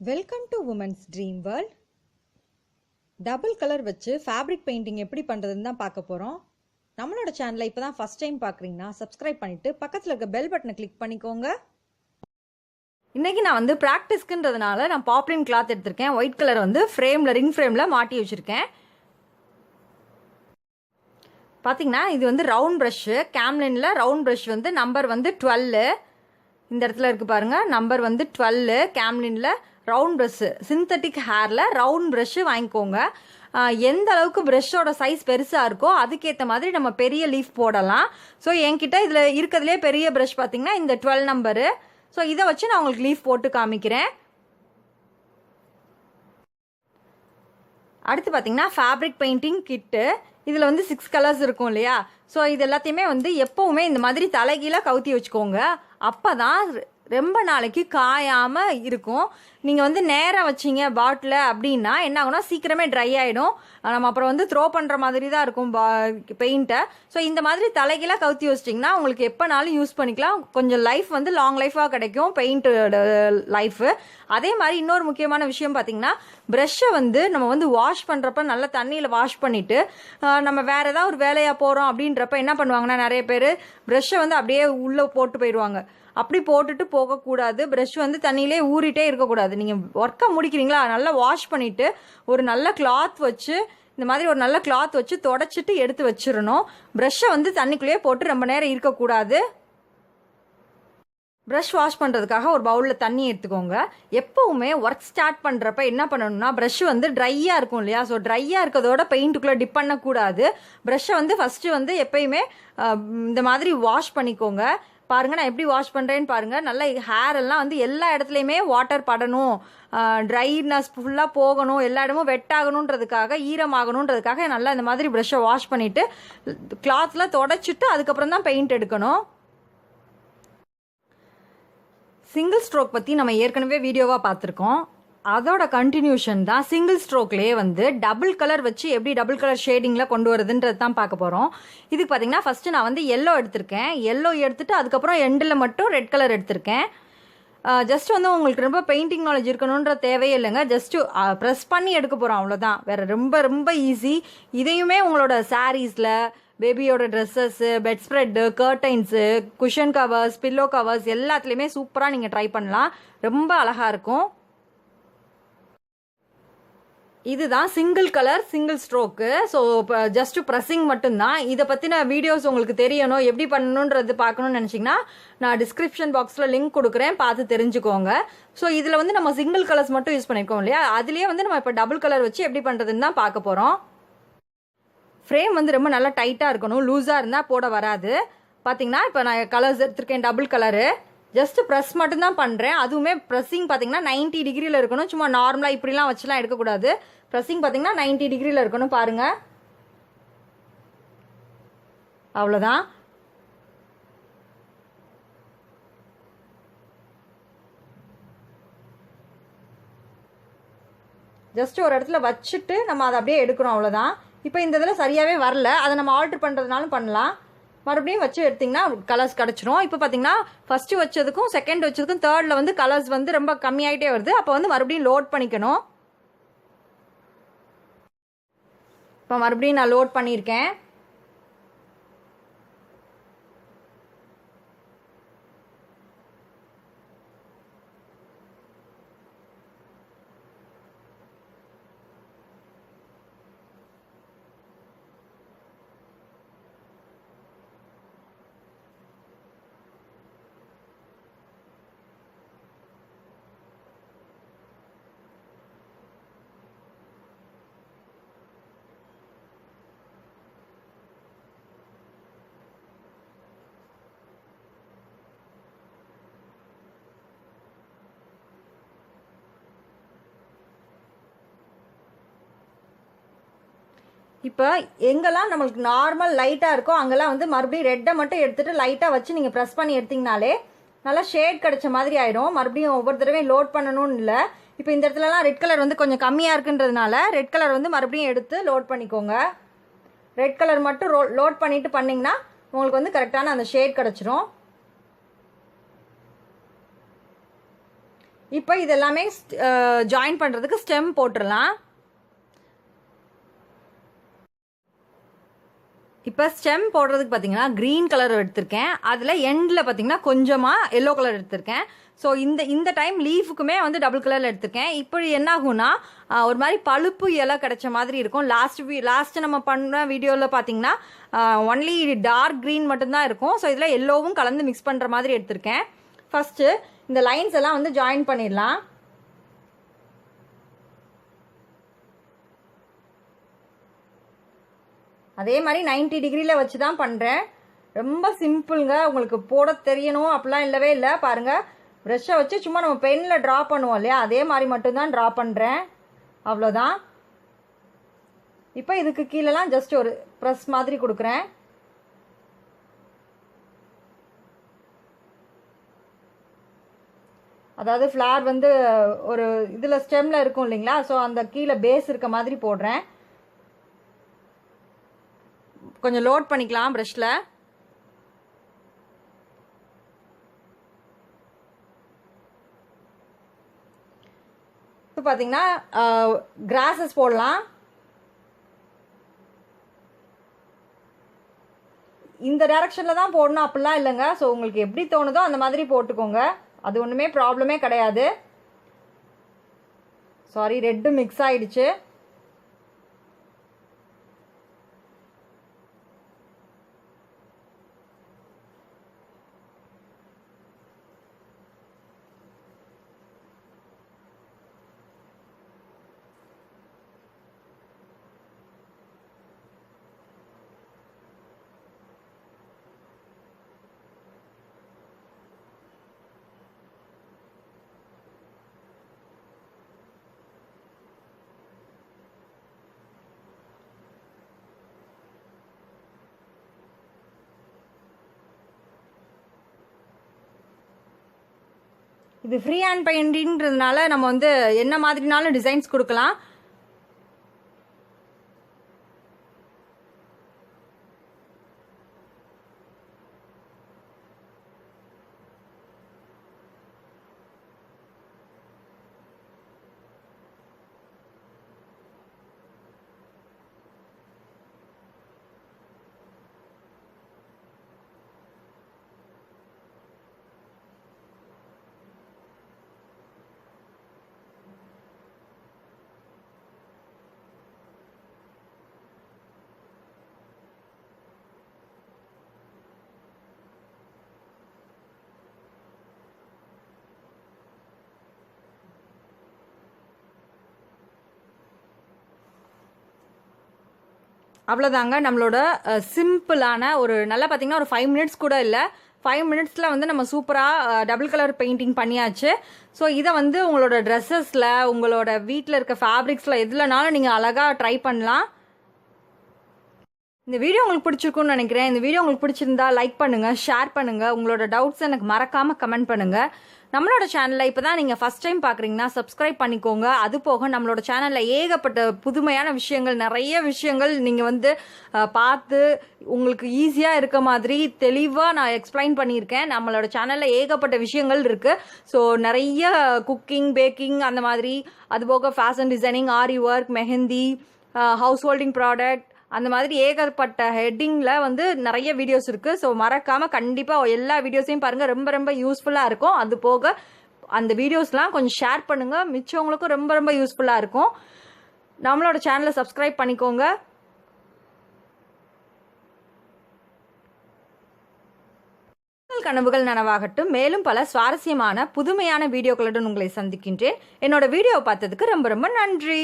Welcome to women's dream world double colour வச்சு fabric painting எப்படி பண்ணுறதுன்னு தான் பார்க்க போகிறோம் நம்மளோட சேனலை இப்போ தான் ஃபஸ்ட் டைம் பார்க்குறீங்கன்னா சப்ஸ்கிரைப் பண்ணிவிட்டு பக்கத்தில் இருக்க பெல் பட்டனை கிளிக் பண்ணிக்கோங்க. இன்றைக்கி நான் வந்து ப்ராக்டிஸ்க்குன்றதுனால நான் பாப்ளின் கிளாத் எடுத்திருக்கேன். ஒயிட் கலர் வந்து ஃப்ரேமில் ரிங் ஃப்ரேமில் மாட்டி வச்சுருக்கேன். பார்த்தீங்கன்னா இது வந்து ரவுண்ட் ப்ரஷ்ஷு கேம்லினில் ரவுண்ட் ப்ரஷ் வந்து நம்பர் வந்து டுவெல்லு இந்த இடத்துல இருக்குது பாருங்கள் நம்பர் வந்து டுவெல்லு கேம்லினில் ரவுண்ட் ப்ரெஷ்ஷு சிந்தட்டிக் ஹேரில் ரவுண்ட் ப்ரஷ்ஷு வாங்கிக்கோங்க. எந்த அளவுக்கு ப்ரெஷ்ஷோட சைஸ் பெருசாக இருக்கோ அதுக்கேற்ற மாதிரி நம்ம பெரிய லீஃப் போடலாம். ஸோ என்கிட்ட இதில் இருக்கிறதுலே பெரிய ப்ரஷ் பார்த்தீங்கன்னா இந்த டுவெல் நம்பரு ஸோ இதை வச்சு நான் உங்களுக்கு லீஃப் போட்டு காமிக்கிறேன். அடுத்து பார்த்தீங்கன்னா ஃபேப்ரிக் பெயிண்டிங் கிட்டு இதில் வந்து சிக்ஸ் கலர்ஸ் இருக்கும் இல்லையா? ஸோ இது எல்லாத்தையுமே வந்து எப்போவுமே இந்த மாதிரி தலைகீழாக கவுத்தி வச்சுக்கோங்க. அப்போ தான் ரொம்ப நாளைக்கு காயாமல் இருக்கும். நீங்கள் வந்து நேராக வச்சீங்க பாட்டில் அப்படின்னா என்ன ஆகும்னா சீக்கிரமே ட்ரை ஆகிடும் நம்ம அப்புறம் வந்து த்ரோ பண்ணுற மாதிரி தான் இருக்கும் பா பெயிண்ட்டை ஸோ இந்த மாதிரி தலைகீழாக கவுத்தி வச்சிட்டிங்கன்னா உங்களுக்கு எப்போனாலும் யூஸ் பண்ணிக்கலாம். கொஞ்சம் லைஃப் வந்து லாங் லைஃபாக கிடைக்கும் பெயிண்ட்டோட லைஃபு அதே மாதிரி இன்னொரு முக்கியமான விஷயம் பார்த்தீங்கன்னா ப்ரெஷ்ஷை வந்து நம்ம வந்து வாஷ் பண்ணுறப்ப நல்லா தண்ணியில் வாஷ் பண்ணிவிட்டு நம்ம வேறு ஏதாவது ஒரு வேலையாக போகிறோம் அப்படின்றப்ப என்ன பண்ணுவாங்கன்னா நிறைய பேர் ப்ரஷ்ஷை வந்து அப்படியே உள்ளே போட்டு போயிடுவாங்க. அப்படி போட்டுட்டு போகக்கூடாது. ப்ரஷ் வந்து தண்ணியிலே ஊறிட்டே இருக்கக்கூடாது. நீங்கள் ஒர்க்கை முடிக்கிறீங்களா? நல்லா வாஷ் பண்ணிவிட்டு ஒரு நல்ல கிளாத் வச்சு இந்த மாதிரி ஒரு நல்ல கிளாத் வச்சு தொடச்சிட்டு எடுத்து வச்சிடணும். ப்ரஷ்ஷை வந்து தண்ணிக்குள்ளேயே போட்டு ரொம்ப நேரம் இருக்கக்கூடாது. ப்ரஷ் வாஷ் பண்ணுறதுக்காக ஒரு பவுலில் தண்ணி எடுத்துக்கோங்க. எப்போவுமே ஒர்க் ஸ்டார்ட் பண்ணுறப்ப என்ன பண்ணணும்னா ப்ரஷ் வந்து ட்ரையாக இருக்கும் இல்லையா? ஸோ ட்ரையாக இருக்கிறதோட பெயிண்ட்டுக்குள்ளே டிப் பண்ணக்கூடாது. ப்ரஷ்ஷை வந்து ஃபஸ்ட்டு வந்து எப்பயுமே இந்த மாதிரி வாஷ் பண்ணிக்கோங்க. பாருங்க நான் எப்படி வாஷ் பண்ணுறேன்னு பாருங்கள் நல்லா ஹேர் எல்லாம் வந்து எல்லா இடத்துலையுமே வாட்டர் படணும். ட்ரைனஸ் ஃபுல்லாக போகணும். எல்லா இடமும் வெட் ஆகணுன்றதுக்காக ஈரமாகணுன்றதுக்காக நல்லா இந்த மாதிரி ப்ரெஷ்ஷை வாஷ் பண்ணிவிட்டு கிளாத்தில் தொடச்சிட்டு அதுக்கப்புறம் தான் பெயிண்ட் எடுக்கணும். சிங்கிள் ஸ்ட்ரோக் பற்றி நம்ம ஏற்கனவே வீடியோவாக பார்த்துருக்கோம். அதோட கண்டினியூஷன் தான் சிங்கிள் ஸ்ட்ரோக்லேயே வந்து டபுள் கலர் வச்சு எப்படி டபுள் கலர் ஷேடிங்கில் கொண்டு வருதுன்றது தான் பார்க்க போகிறோம் இதுக்கு பார்த்தீங்கன்னா ஃபஸ்ட்டு நான் வந்து எல்லோ எடுத்திருக்கேன். எல்லோ எடுத்துட்டு அதுக்கப்புறம் எண்டில் மட்டும் ரெட் கலர் எடுத்திருக்கேன். ஜஸ்ட் வந்து உங்களுக்கு ரொம்ப பெயிண்டிங் நாலேஜ் இருக்கணுன்ற தேவையே இல்லைங்க. ஜஸ்ட்டு ப்ரெஸ் பண்ணி எடுக்க போகிறோம் அவ்வளோதான் வேறு ரொம்ப ரொம்ப ஈஸி இதையுமே உங்களோட சாரீஸில் பேபியோட dresses bed spread curtains cushion covers pillow covers எல்லாத்துலேயுமே சூப்பராக நீங்கள் ட்ரை பண்ணலாம். ரொம்ப அழகாக இருக்கும். இதுதான் single colour single stroke so இப்போ ஜஸ்ட் ப்ரெஸ்ஸிங் மட்டும்தான். இதை பற்றின வீடியோஸ் உங்களுக்கு தெரியணும் எப்படி பண்ணணுன்றது பார்க்கணும்னு நினச்சிங்கன்னா நான் டிஸ்கிரிப்ஷன் பாக்ஸில் லிங்க் கொடுக்குறேன். பார்த்து தெரிஞ்சுக்கோங்க. ஸோ இதில் வந்து நம்ம சிங்கிள் கலர்ஸ் மட்டும் யூஸ் பண்ணியிருக்கோம் இல்லையா? அதுலேயே வந்து நம்ம இப்போ டபுள் கலர் வச்சு எப்படி பண்ணுறதுன்னு தான் பார்க்க போகிறோம் ஃப்ரேம் வந்து ரொம்ப நல்லா டைட்டாக இருக்கணும். லூஸாக இருந்தால் போட வராது. பார்த்தீங்கன்னா இப்போ நான் கலர்ஸ் எடுத்திருக்கேன் டபுள் கலரு ஜஸ்ட் ப்ரெஸ் மட்டும்தான் பண்ணுறேன் அதுவுமே ப்ரெஸ்ஸிங் பார்த்தீங்கன்னா 90 டிகிரியில் இருக்கணும். சும்மா நார்மலாக இப்படிலாம் வச்சுலாம் எடுக்கக்கூடாது. ப்ரெஸ்ஸிங் பார்த்தீங்கன்னா 90 டிகிரியில் இருக்கணும் பாருங்கள் அவ்வளோதான் ஜஸ்ட் ஒரு இடத்துல வச்சுட்டு நம்ம அதை அப்படியே எடுக்கணும் அவ்வளோதான் இப்போ இந்த இதில் சரியாகவே வரல. அதை நம்ம ஆல்ட்ரு பண்ணுறதுனாலும் பண்ணலாம். மறுபடியும் வச்சு எடுத்திங்கன்னா கலர்ஸ் கிடச்சிரும். இப்போ பார்த்தீங்கன்னா ஃபஸ்ட்டு வச்சதுக்கும் செகண்ட் வச்சதுக்கும் தேர்டில் வந்து கலர்ஸ் வந்து ரொம்ப கம்மியாயிட்டே வருது. அப்போ வந்து மறுபடியும் லோட் பண்ணிக்கணும். இப்போ மறுபடியும் நான் லோட் பண்ணியிருக்கேன். இப்போ எங்கெல்லாம் நம்மளுக்கு நார்மல் லைட்டாக இருக்கோ அங்கெல்லாம் வந்து மறுபடியும் ரெட்டை மட்டும் எடுத்துட்டு லைட்டாக வச்சு நீங்கள் ப்ரெஸ் பண்ணி எடுத்தீங்கனாலே நல்லா ஷேட் கிடைச்ச மாதிரி ஆயிடும். மறுபடியும் ஒவ்வொரு தடவையும் லோட் பண்ணணும்னு இல்லை. இப்போ இந்த இடத்துலலாம் ரெட் கலர் வந்து கொஞ்சம் கம்மியாக இருக்குன்றதுனால ரெட் கலர் வந்து மறுபடியும் எடுத்து லோட் பண்ணிக்கோங்க. ரெட் கலர் மட்டும் ரோ லோட் பண்ணிட்டு பண்ணிங்கன்னா உங்களுக்கு வந்து கரெக்டான அந்த ஷேட் கிடச்சிரும். இப்போ இது எல்லாமே ஜாயின் பண்ணுறதுக்கு ஸ்டெம் போட்டுடலாம் இப்போ ஸ்டெம் போடுறதுக்கு பார்த்தீங்கன்னா க்ரீன் கலர் எடுத்திருக்கேன். அதில் எண்டில் பார்த்தீங்கன்னா கொஞ்சமாக எல்லோ கலர் எடுத்திருக்கேன். ஸோ இந்த இந்த டைம் லீஃபுக்குமே வந்து டபுள் கலரில் எடுத்திருக்கேன். இப்படி என்ன ஆகும்னா ஒரு மாதிரி பழுப்பு இலை கிடைச்ச மாதிரி இருக்கும். லாஸ்ட் வீ லாஸ்ட்டு நம்ம பண்ண வீடியோவில் பார்த்தீங்கன்னா ஒன்லி டார்க் க்ரீன் மட்டும்தான் இருக்கும். ஸோ இதில் எல்லோவும் கலந்து மிக்ஸ் பண்ணுற மாதிரி எடுத்திருக்கேன். ஃபஸ்ட்டு இந்த லைன்ஸ் எல்லாம் வந்து ஜாயின் பண்ணிடலாம். அதே மாதிரி 90 டிகிரியில் வச்சு தான் பண்ணுறேன் ரொம்ப சிம்பிளுங்க. உங்களுக்கு போட தெரியணும். அப்படிலாம் இல்லவே இல்லை. பாருங்கள் ப்ரெஷ்ஷை வச்சு சும்மா நம்ம பென்னில் ட்ரா பண்ணுவோம் இல்லையா? அதே மாதிரி மட்டும்தான் ட்ரா பண்ணுறேன் அவ்வளோதான். இப்போ இதுக்கு கீழேலாம் ஜஸ்ட் ஒரு ப்ரெஸ் மாதிரி கொடுக்குறேன். அதாவது ஃப்ளார் வந்து ஒரு இதில் ஸ்டெம்மில் இருக்கும் இல்லைங்களா? ஸோ அந்த கீழே பேஸ் இருக்க மாதிரி போடுறேன். கொஞ்சம் லோட் பண்ணிக்கலாம் ப்ரெஷ்ஷில் இப்போ பார்த்தீங்கன்னா கிராஸஸ் போடலாம். இந்த டைரக்ஷனில் தான் போடணும் அப்படிலாம் இல்லைங்க. ஸோ உங்களுக்கு எப்படி தோணுதோ அந்த மாதிரி போட்டுக்கோங்க. அது ஒன்றுமே ப்ராப்ளமே கிடையாது. சாரி ரெட்டு மிக்ஸ் ஆகிடுச்சு இது ஃப்ரீ ஹேண்ட் பெயிண்டிங்கிறதுனால நம்ம வந்து என்ன மாதிரினாலும் டிசைன்ஸ் கொடுக்கலாம். அவ்வளோதாங்க நம்மளோட சிம்பிளான ஒரு நல்லா பார்த்தீங்கன்னா ஒரு ஃபைவ் மினிட்ஸ் கூட இல்லை. ஃபைவ் மினிட்ஸில் வந்து நம்ம சூப்பராக டபுள் கலர் பெயிண்டிங் பண்ணியாச்சு. ஸோ இதை வந்து உங்களோட ட்ரெஸ்ஸஸில் உங்களோட வீட்டில் இருக்க ஃபேப்ரிக்ஸில் எதுலனாலும் நீங்கள் அழகாக ட்ரை பண்ணலாம். இந்த வீடியோ உங்களுக்கு பிடிச்சிருக்கும்னு நினைக்கிறேன். இந்த வீடியோ உங்களுக்கு பிடிச்சிருந்தா லைக் பண்ணுங்கள் ஷேர் பண்ணுங்கள் உங்களோட டவுட்ஸ் எனக்கு மறக்காமல் கமெண்ட் பண்ணுங்கள் நம்மளோட சேனலில் இப்போ தான் நீங்கள் ஃபஸ்ட் டைம் பார்க்குறீங்கன்னா சப்ஸ்கிரைப் பண்ணிக்கோங்க. அது போக நம்மளோட சேனலில் ஏகப்பட்ட புதுமையான விஷயங்கள் நிறைய விஷயங்கள் நீங்கள் வந்து பார்த்து உங்களுக்கு ஈஸியாக இருக்க மாதிரி தெளிவாக நான் எக்ஸ்பிளைன் பண்ணியிருக்கேன். நம்மளோட சேனலில் ஏகப்பட்ட விஷயங்கள் இருக்குது ஸோ நிறைய குக்கிங் பேக்கிங் அந்த மாதிரி. அது போக fashion designing aari work mehndi house holding product அந்த மாதிரி ஏகப்பட்ட ஹெட்டிங்கில் வந்து நிறைய வீடியோஸ் இருக்குது ஸோ மறக்காமல் கண்டிப்பாக எல்லா வீடியோஸையும் பாருங்கள் ரொம்ப ரொம்ப யூஸ்ஃபுல்லாக இருக்கும். அது போக அந்த வீடியோஸ்லாம் கொஞ்சம் ஷேர் பண்ணுங்கள் மிச்சவங்களுக்கும் ரொம்ப ரொம்ப யூஸ்ஃபுல்லாக இருக்கும். நம்மளோட சேனலை சப்ஸ்கிரைப் பண்ணிக்கோங்க. கனவுகள் நனவாகட்டும். மேலும் பல சுவாரஸ்யமான புதுமையான வீடியோக்களுடன் உங்களை சந்திக்கின்றேன். என்னோட வீடியோ பார்த்ததுக்கு ரொம்ப ரொம்ப நன்றி.